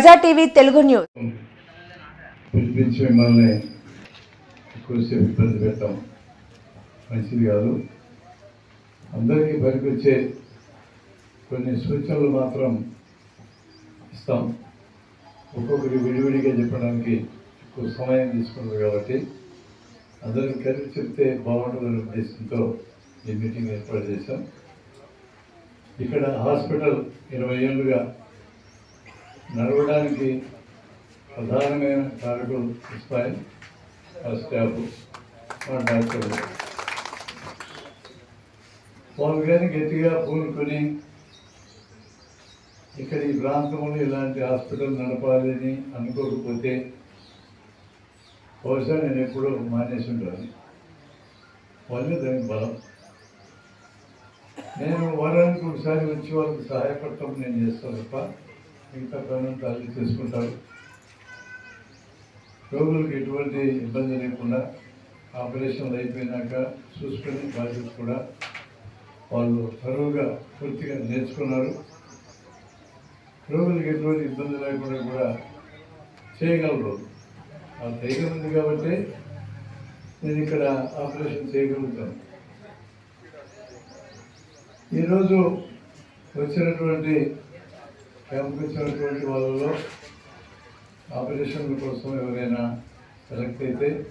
ప్రజా TV Telugu news. పిలిపించి మిమ్మల్ని ఎక్కువసేపు ఇబ్బంది మంచిది కాదు. అందరికీ పనికొచ్చే కొన్ని సూచనలు మాత్రం ఇస్తాం. ఒక్కొక్కరి విడివిడిగా చెప్పడానికి ఎక్కువ సమయం తీసుకున్నారు కాబట్టి అందరికి కలిసి చెప్తే బాగుంటుందనే ఉద్దేశంతో ఈ మీటింగ్ ఏర్పాటు చేశాం. ఇక్కడ హాస్పిటల్ ఇరవై ఏళ్ళుగా నడవడానికి ప్రధానమైన కారకులు ఇస్తాయి ఆ స్టాఫ్ మా డాక్టర్లు వాళ్ళు కానీ గట్టిగా పూనుకొని ఇక్కడ ఈ ప్రాంతంలో ఇలాంటి హాస్పిటల్ నడపాలని అనుకోకపోతే బహుశా నేను ఎప్పుడో మానేసి ఉంటాను వాళ్ళే దానికి బలం. నేను వారానికి ఒకసారి వచ్చి వాళ్ళకి సహాయపడటం నేను చేస్తాను తప్ప మిగతా పనులంతా వాళ్ళు చేసుకుంటారు. రోగులకు ఎటువంటి ఇబ్బంది లేకుండా ఆపరేషన్లు అయిపోయినాక చూసుకునే బాధ్యత కూడా వాళ్ళు తరువుగా పూర్తిగా నేర్చుకున్నారు. రోగులకు ఎటువంటి ఇబ్బంది లేకుండా కూడా చేయగలరు. ఆ ధైర్యం ఉంది కాబట్టి నేను ఇక్కడ ఆపరేషన్ చేయగలుగుతాను. ఈరోజు వచ్చినటువంటి క్యాంప్కి వచ్చినటువంటి వాళ్ళలో ఆపరేషన్ల కోసం ఎవరైనా సెలెక్ట్ అయితే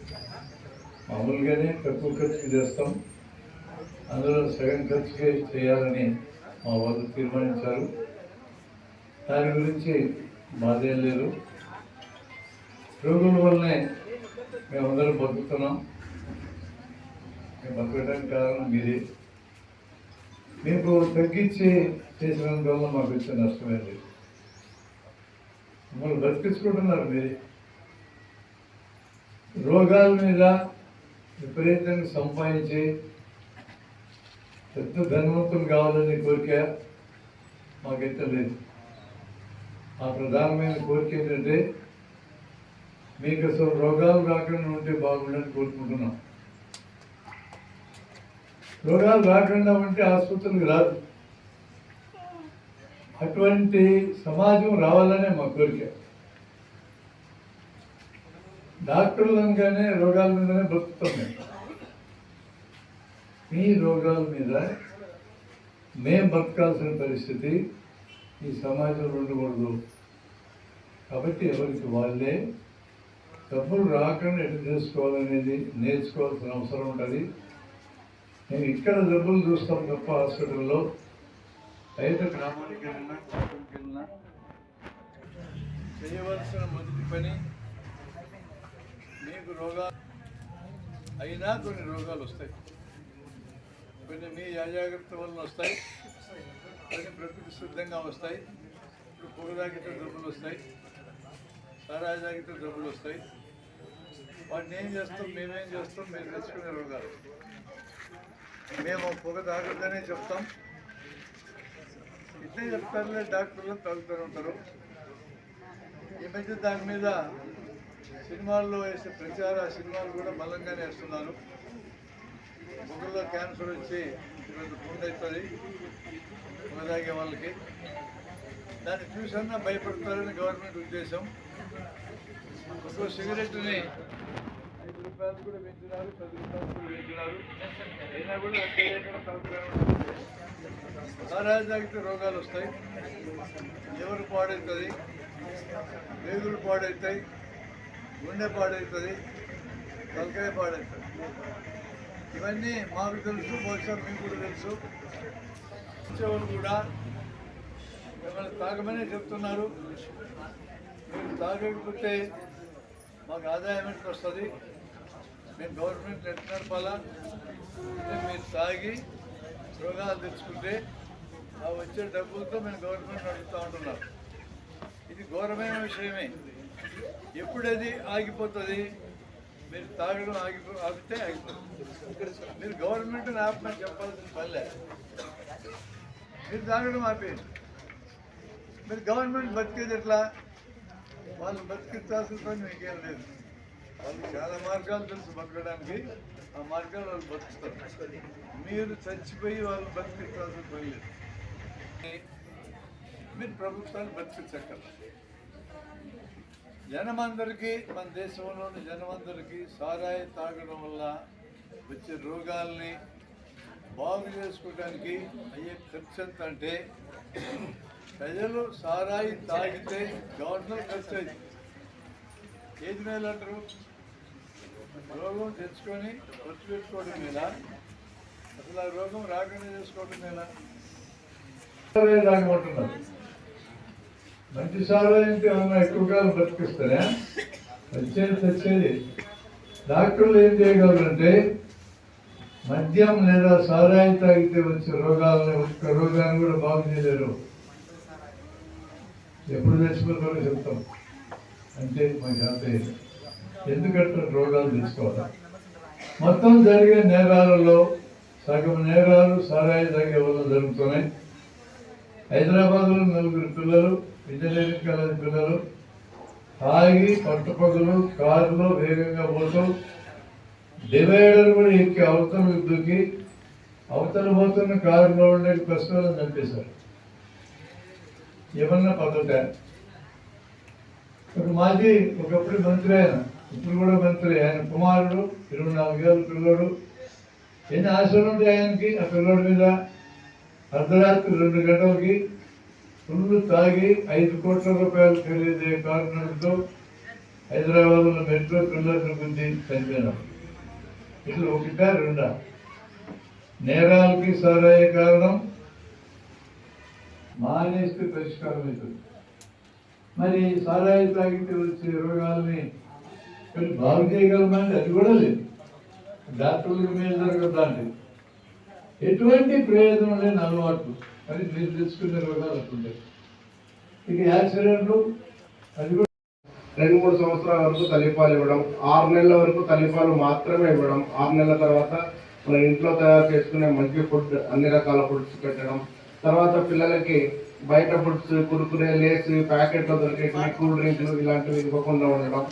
మామూలుగానే తక్కువ ఖర్చుకి చేస్తాం. అందులో సగం ఖర్చుకే చేయాలని మా వాళ్ళు తీర్మానించారు. దాని గురించి బాధేం లేదు. రోగుల వల్లనే మేమందరం బతుకుతున్నాం. మేము బతకడానికి కారణం మీరే. మీకు తగ్గించి చేసినందువల్ల మాకు ఇచ్చే నష్టమే లేదు. మమ్మల్ని బ్రతికించుకుంటున్నారు మీరే రోగాల మీద విపరీతంగా సంపాదించి పెద్ద ధనవంతులు కావాలని కోరిక మాకైతే లేదు. ఆ ప్రధానమైన కోరిక ఏంటంటే మీకు అసలు రోగాలు రాకుండా ఉంటే బాగుండని కోరుకుంటున్నాం. రోగాలు రాకుండా ఉంటే ఆసుపత్రికి రాదు. అటువంటి సమాజం రావాలనే మా కోరిక. డాక్టర్లంగానే రోగాల మీదనే బతుకుతాం మేము. మీ రోగాల మీద మేం బ్రతకాల్సిన పరిస్థితి ఈ సమాజంలో ఉండకూడదు. కాబట్టి ఎవరికి వాళ్ళే డబ్బులు రాకుండా ఎటు చేసుకోవాలనేది నేర్చుకోవాల్సిన అవసరం ఉంటుంది. నేను ఇక్కడ డబ్బులు చూస్తాం తప్ప హాస్పిటల్లో బయట గ్రామానికి వెళ్ళినా పట్టణంకి వెళ్ళినా చేయవలసిన మొదటి పని మీకు రోగాలు అయినా కొన్ని రోగాలు వస్తాయి కొన్ని మీ అజాగ్రత్త వలన వస్తాయి కొన్ని ప్రకృతి శుద్ధంగా వస్తాయి ఇప్పుడు పొగ తాగితే జబ్బులు వస్తాయి సారా తాగితే జబ్బులు వస్తాయి వాటిని ఏం చేస్తాం మేమేం చేస్తాం మేము తెచ్చుకునే రోగాలు మేము పొగ తాగొద్దనే చెప్తాం ఇట్లే చెప్తారులే డాక్టర్లు తాగుతూనే ఉంటారు. ఈ మధ్య దాని మీద సినిమాల్లో వేసే ప్రచార సినిమాలు కూడా బలంగానే వేస్తున్నారు. ముగ్గురులో క్యాన్సర్ వచ్చి ఈరోజు గుండె అవుతుంది తాగే వాళ్ళకి. దాన్ని చూసన్నా భయపడతారని గవర్నమెంట్ ఉద్దేశం. ఒక్కో సిగరెట్ని రూపాయలు కూడా పెంచినారు పది రూపాయలు కూడా పెంచినారు. అయినా కూడా అంతే తాగితే రోగాలు వస్తాయి. ఎవరు పాడవుతుంది వేగులు పాడవుతాయి గుండె పాడవుతుంది తలకాయ పాడవుతుంది ఇవన్నీ మాకు తెలుసు బహుశా మీకు కూడా తెలుసు. వచ్చేవాళ్ళు కూడా మిమ్మల్ని తాగమనే చెప్తున్నారు. మీరు తాగకపోతే మాకు ఆదాయం ఎంత వస్తుంది? మేము గవర్నమెంట్ ఎట్లా నడపాలా? అంటే మీరు తాగి రోగాలు తెచ్చుకుంటే ఆ వచ్చే డబ్బులతో మేము గవర్నమెంట్ నడుపుతూ ఉంటున్నారు. ఇది ఘోరమైన విషయమే. ఎప్పుడది ఆగిపోతుంది? మీరు తాగడం ఆగిపో ఆగితే ఆగిపోతుంది. మీరు గవర్నమెంట్ని ఆపమని చెప్పాల్సిన పనిలే మీరు తాగడం ఆపేయండి. మీరు గవర్నమెంట్ బతికేది ఎట్లా? వాళ్ళు బతికించాల్సిన పని మీకేం లేదు. చాలా మార్గాలు తెలుసు బతకడానికి. ఆ మార్గాలు వాళ్ళు బతుకుతారు. మీరు చచ్చిపోయి వాళ్ళు బతికించాల్సిన పని లేదు. మీరు ప్రభుత్వాన్ని బతికించక్కర్ జనమందరికీ మన దేశంలోని జనమందరికీ సారాయి తాగడం వల్ల వచ్చే రోగాల్ని బాగు చేసుకోవడానికి అయ్యే ఖర్చు ఎంత అంటే ప్రజలు సారాయి తాగితే గవర్నమెంట్ ఖర్చు అయింది. ఏది మేలు అంటారు? రోగం తెచ్చుకొని ఖర్చు పెట్టుకోవడం మీద అసలు ఆ రోగం రాకుండా చేసుకోవడం మీద తాగమంటున్నారు మంచి సారాయంటే ఏమన్నా ఎక్కువ కాలం బతికిస్తారా వచ్చేది తెచ్చేది. డాక్టర్లు ఏం చేయగలరంటే మద్యం లేదా సారాయి తాగితే వచ్చే రోగాలను ఒక్క రోగాన్ని కూడా బాగు చేయలేరు. ఎప్పుడు తెచ్చుకుంటారో చెప్తాం. అంటే మాకు అంతే ఎందుకంటే రోగాలు తెచ్చుకోవాలి. మొత్తం జరిగే నేరాలలో సగం నేరాలు సారాయి తగ్గే వల్ల జరుగుతున్నాయి. హైదరాబాద్లో నలుగురు పిల్లలు ఇంజనీరింగ్ కాలేజ్ పిల్లలు తాగి పట్టుపగలు కారులో వేగంగా పోతూ డివైడర్ కూడా ఎక్కి అవతల దూకి అవతల పోతున్న కారులో ఉండే కష్టాలను చంపేశారు. ఏమన్నా పద్ధతి? ఒక మాజీ ఒకప్పుడు మంత్రి ఆయన ఇప్పుడు కూడా మంత్రి ఆయన కుమారుడు ఇరవై నాలుగేళ్ళ పిల్లోడు. ఎన్ని ఆశలు ఉంటాయి ఆయనకి? ఆ పిల్లోడి మీద అర్ధరాత్రి రెండు గంటలకి ఫుల్ తాగి ఐదు కోట్ల రూపాయలు ఖరీదయ్యే కారు నడుపుతూ హైదరాబాద్లో మెట్రో పిల్లర్ని గురించి చనిపోయినాం ఇట్లా ఒకటా రెండా? నేరాలకి సారాయ కారణం మానేస్తే పరిష్కారం అవుతుంది. మరి సారాయి తాగితే వచ్చే రోగాలని బాగు చేయగలమంటే అది కూడా లేదు. డాక్టర్లకు మేలు జరగదండి ఎటువంటి ప్రయోజనం లేని అలవాట్లు. అని మీరు తెలుసుకునే రోగాలు అట్లుంటాయి. ఇక యాక్సిడెంట్లు అది కూడా రెండు మూడు సంవత్సరాల వరకు తల్లిపాలు ఇవ్వడం ఆరు నెలల వరకు తల్లిపాలు మాత్రమే ఇవ్వడం ఆరు నెలల తర్వాత మన ఇంట్లో తయారు చేసుకునే మంచి ఫుడ్ అన్ని రకాల ఫుడ్స్ పెట్టడం తర్వాత పిల్లలకి బయట ఫుడ్స్ కురుకురే లేస్ ప్యాకెట్లో దొరికే కూల్ డ్రింక్లు ఇలాంటివి ఇవ్వకుండా ఉండడం.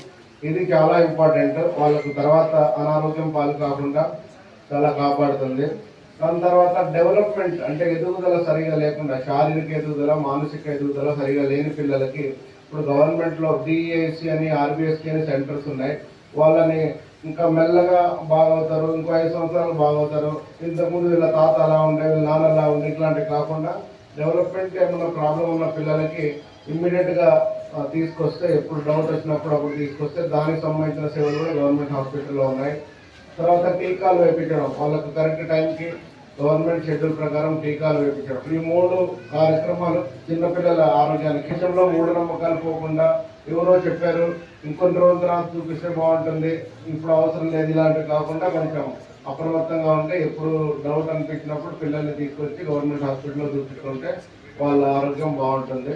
ఇది చాలా ఇంపార్టెంట్. వాళ్ళకు తర్వాత అనారోగ్యం పాలు కాకుండా చాలా కాపాడుతుంది. దాని తర్వాత డెవలప్మెంట్ అంటే ఎదుగుదల సరిగా లేకుండా శారీరక ఎదుగుదల మానసిక ఎదుగుదల సరిగా లేని పిల్లలకి ఇప్పుడు గవర్నమెంట్లో లో అని ఆర్బిఎస్సి అని సెంటర్స్ ఉన్నాయి. వాళ్ళని ఇంకా మెల్లగా బాగవుతారు ఇంకో ఐదు సంవత్సరాలు బాగవుతారు. ఇంతకుముందు వీళ్ళ తాత అలా ఉండే వీళ్ళ నాన్న అలా ఉండే ఇట్లాంటివి కాకుండా డెవలప్మెంట్ ఏమైనా ప్రాబ్లం ఉన్న పిల్లలకి ఇమ్మీడియట్గా తీసుకొస్తే ఎప్పుడు డౌట్ వచ్చినప్పుడు అప్పుడు తీసుకొస్తే దానికి సంబంధించిన సేవలు కూడా గవర్నమెంట్ హాస్పిటల్లో ఉన్నాయి. తర్వాత టీకాలు వేయించడం వాళ్ళకు కరెక్ట్ టైంకి గవర్నమెంట్ షెడ్యూల్ ప్రకారం టీకాలు వేయించడం ఈ మూడు కార్యక్రమాలు చిన్నపిల్లల ఆరోగ్యానికి దేశంలో మూడు నమ్మకాలు పోకుండా ఎవరో చెప్పారు ఇంకొన్ని రోజుల తర్వాత చూపిస్తే బాగుంటుంది ఇప్పుడు అవసరం లేదు ఇలాంటివి కాకుండా కొంచెం అప్రమత్తంగా ఉంటే ఎప్పుడు డౌట్ అనిపించినప్పుడు పిల్లల్ని తీసుకొచ్చి గవర్నమెంట్ హాస్పిటల్లో చూపించుకుంటే వాళ్ళ ఆరోగ్యం బాగుంటుంది.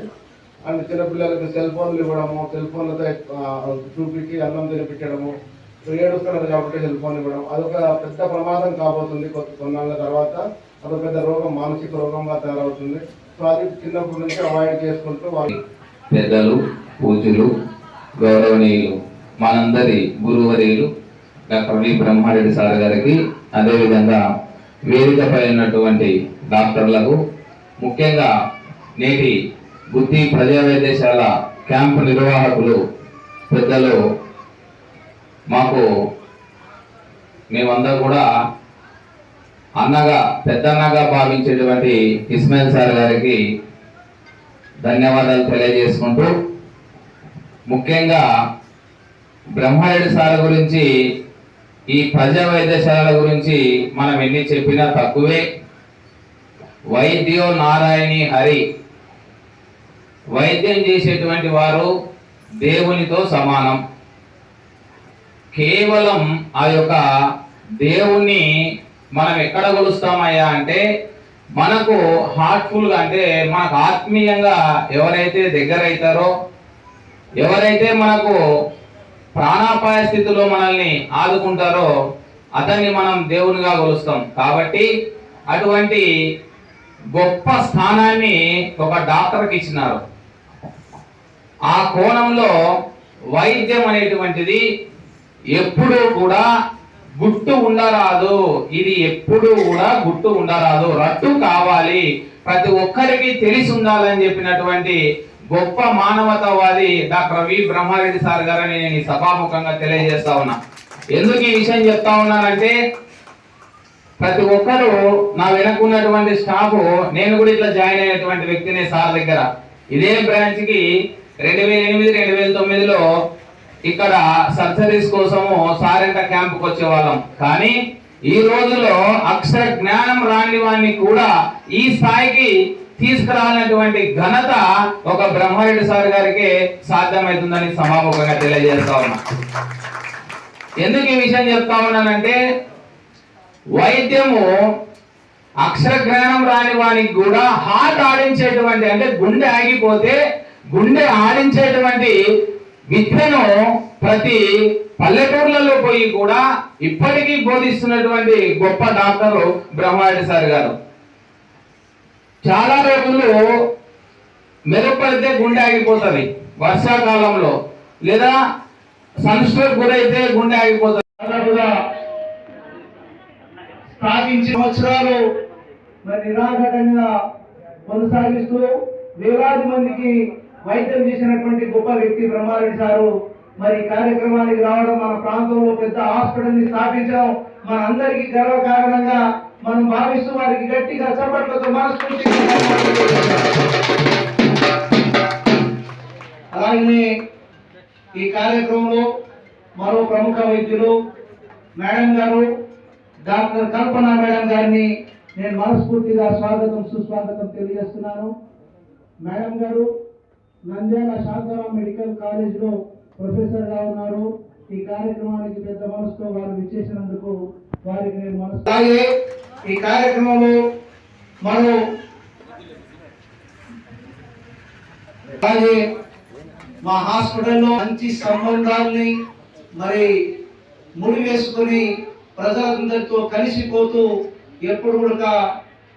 అండ్ చిన్నపిల్లలకి సెల్ ఫోన్లు ఇవ్వడము సెల్ ఫోన్లతో చూపించి అన్నం తినిపించడము ఏడుస్తున్నారు కాబట్టి సెల్ ఫోన్ ఇవ్వడం. అదొక పెద్ద ప్రమాదం కాబోతుంది కొత్త కొన్నాళ్ళ తర్వాత. అదొక పెద్ద రోగం మానసిక రోగంగా తయారవుతుంది. సో అది చిన్నప్పటి నుంచి అవాయిడ్ చేసుకుంటూ వాళ్ళు పెద్దలు పూజలు గౌరవనీయులు మనందరి గురువరీలు డాక్టర్ వి బ్రహ్మారెడ్డి సార్ గారికి అదేవిధంగా వేదికపై ఉన్నటువంటి డాక్టర్లకు ముఖ్యంగా నేటి బుద్ధి ప్రజా వైద్యశాల క్యాంపు నిర్వాహకులు పెద్దలు మాకు మేమందరూ కూడా అన్నగా పెద్దన్నగా భావించేటువంటి ఇస్మాయిల్ సార్ గారికి ధన్యవాదాలు తెలియజేసుకుంటూ ముఖ్యంగా బ్రహ్మారెడ్డి సార్ గురించి ఈ ప్రజా వైద్యశాలల గురించి మనం ఎన్ని చెప్పినా తక్కువే. వైద్యో నారాయణి హరి. వైద్యం చేసేటువంటి వారు దేవునితో సమానం. కేవలం ఆ యొక్క దేవుణ్ణి మనం ఎక్కడ కొలుస్తామయ్యా అంటే మనకు హార్ట్ఫుల్గా అంటే మనకు ఆత్మీయంగా ఎవరైతే దగ్గర అవుతారో ఎవరైతే మనకు ప్రాణాపాయ స్థితిలో మనల్ని ఆదుకుంటారో అతన్ని మనం దేవునిగా కొలుస్తాం. కాబట్టి అటువంటి గొప్ప స్థానాన్ని ఒక డాక్టర్కి ఇచ్చినారు. ఆ కోణంలో వైద్యం అనేటువంటిది ఎప్పుడూ కూడా గుట్టు ఉండరాదు. ఇది ఎప్పుడూ కూడా గుట్టు ఉండరాదు. రట్టు కావాలి. ప్రతి ఒక్కరికి తెలిసి ఉండాలని చెప్పినటువంటి గొప్ప మానవతావాది డాక్టర్ వి బ్రహ్మారెడ్డి సార్ గారని నేను ఈ సభాముఖంగా తెలియజేస్తా ఉన్నా. ఎందుకు ఈ విషయం చెప్తా ఉన్నానంటే ప్రతి ఒక్కరూ నా వెనకున్నటువంటి స్టాఫ్ నేను కూడా ఇట్లా జాయిన్ అయినటువంటి వ్యక్తిని సార్ దగ్గర. ఇదే బ్రాంచ్కి రెండు వేల ఎనిమిది రెండు వేల తొమ్మిదిలో ఇక్కడ సర్జరీస్ కోసము సారెంట క్యాంపుకి వచ్చేవాళ్ళం. కానీ ఈ రోజుల్లో అక్షర జ్ఞానం రాని వాడిని కూడా ఈ స్థాయికి తీసుకురానటువంటి ఘనత ఒక బ్రహ్మారెడ్డి సార్ గారికి సాధ్యమవుతుందని సమాముఖంగా తెలియజేస్తా ఉన్నా. ఎందుకు ఈ విషయం చెప్తా ఉన్నానంటే వైద్యము అక్షర జ్ఞానం రాని వానికి కూడా హార్ట్ ఆడించేటువంటి అంటే గుండె ఆగిపోతే గుండె ఆడించేటువంటి విద్యను ప్రతి పల్లెటూర్లలో పోయి కూడా ఇప్పటికీ బోధిస్తున్నటువంటి గొప్ప డాక్టరు బ్రహ్మారెడ్డి సార్ గారు. చాలా రోజులు మెరుగుపడితే గుండె ఆగిపోతుంది. వర్షాకాలంలో లేదా సన్స్ట్రోక్ గురైతే గుండె ఆగిపోతుంది. దాదాపుగా స్థాపించిన సంవత్సరాలు మరి నిరాఘటంగా కొనసాగిస్తూ వేలాది మందికి వైద్యం చేసినటువంటి గొప్ప వ్యక్తి బ్రహ్మారెడ్డి సారు మరి కార్యక్రమానికి రావడం మన ప్రాంతంలో పెద్ద హాస్పిటల్ని స్థాపించడం మన అందరికీ గర్వకారణంగా మనం భావిస్తూ వారికి గట్టిగా చప్పట్లతో మనస్ఫూర్తిగా అలాగే ఈ కార్యక్రమంలో మరో ప్రముఖ వైద్యులు మేడం గారు డాక్టర్ కల్పన మేడం గారిని నేను మనస్ఫూర్తిగా స్వాగతం సుస్వాగతం తెలియజేస్తున్నాను. మేడం గారు నంద్యాల శాంతారాం మెడికల్ కాలేజ్లో ప్రొఫెసర్గా ఉన్నారు. ఈ కార్యక్రమానికి పెద్ద మనసుతో వారు విచ్చేసినందుకు వారికి నేను మనసు ఈ కార్యక్రమంలో మనం అలాగే మా హాస్పిటల్లో మంచి సంబంధాల్ని మరి ముడివేసుకొని ప్రజలందరితో కలిసిపోతూ ఎప్పుడు కూడా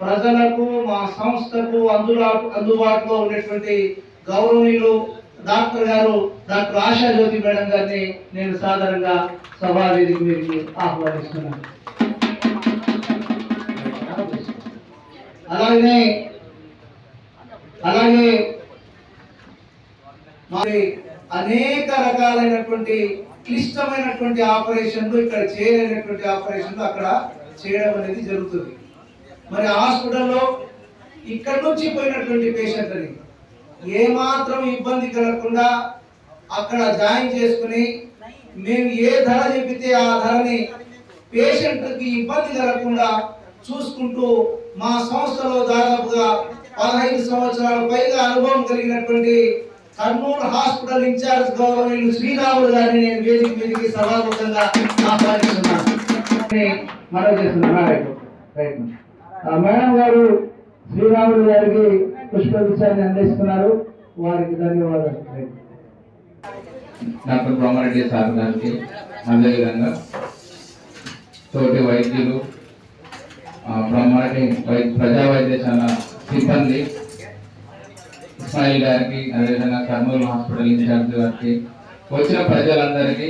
ప్రజలకు మా సంస్థకు అందులా అందుబాటులో ఉన్నటువంటి గౌరవనీయులు డాక్టర్ గారు డాక్టర్ ఆశా జ్యోతి మేడం గారిని నేను సాధారణంగా సభా వేదిక ఆహ్వానిస్తున్నాను. అలాగే అలాగే మరి అనేక రకాలైనటువంటి క్లిష్టమైనటువంటి ఆపరేషన్లు ఇక్కడ చేయలేనటువంటి ఆపరేషన్లు అక్కడ చేయడం అనేది జరుగుతుంది. మరి హాస్పిటల్లో ఇక్కడ నుంచి పోయినటువంటి పేషెంట్ని ఏమాత్రం ఇబ్బంది కలగకుండా అక్కడ జాయిన్ చేసుకుని మేము ఏ ధర చెప్పితే ఆ ధరని పేషెంట్కి ఇబ్బంది కలగకుండా చూసుకుంటూ మా సంస్థలో దాదాపుగా పదహైదు సంవత్సరాల పైగా అనుభవం కలిగినటువంటి కర్నూలు హాస్పిటల్ ఇన్ఛార్జ్ గౌరవనీయులు శ్రీరాములు గారిని నేను వేదిక మీదకి సభాముఖంగా ఆహ్వానిస్తున్నాను. మనవి చేస్తున్నాను మేడం. గారు శ్రీరాములు గారికి పుష్పగుచ్చాన్ని అందిస్తున్నారు. వారికి ధన్యవాదాలు డాక్టర్ బ్రహ్మారెడ్డి సార్ గారికి అదేవిధంగా తోటి వైద్యులు ఆ, వై ప్రజా వైద్యశాల సిబ్బంది ఇస్మాయిల్ గారికి అదేవిధంగా కర్నూలు హాస్పిటల్ ఇన్ఛార్జ్ గారికి వచ్చిన ప్రజలందరికీ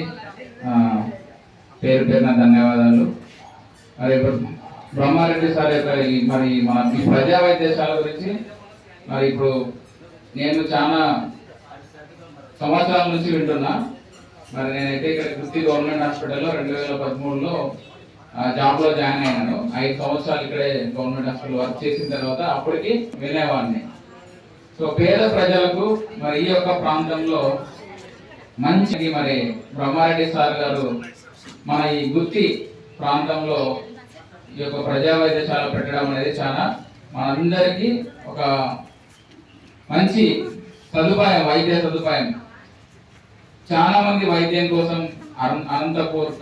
పేరు పేరున ధన్యవాదాలు. మరి ఇప్పుడు బ్రహ్మారెడ్డి సార్ యొక్క మరి మన ఈ ప్రజా వైద్యశాల గురించి మరి ఇప్పుడు నేను చాలా సంవత్సరాల నుంచి వింటున్నా. మరి నేనైతే ఇక్కడ గుర్తి గవర్నమెంట్ హాస్పిటల్లో రెండు వేల పదమూడులో జాబ్లో జాయిన్ అయినాను. ఐదు సంవత్సరాలు ఇక్కడే గవర్నమెంట్ హాస్పిటల్ వర్క్ చేసిన తర్వాత అప్పటికి వెళ్ళేవాడిని. సో పేద ప్రజలకు మరి ఈ యొక్క ప్రాంతంలో మంచి మరి. బ్రహ్మారెడ్డి సార్ గారు మన ఈ గుత్తి ప్రాంతంలో ఈ యొక్క ప్రజా వైద్యశాల పెట్టడం అనేది చాలా మనందరికీ ఒక మంచి సదుపాయం వైద్య సదుపాయం. చాలా మంది వైద్యం కోసం అనంతపూర్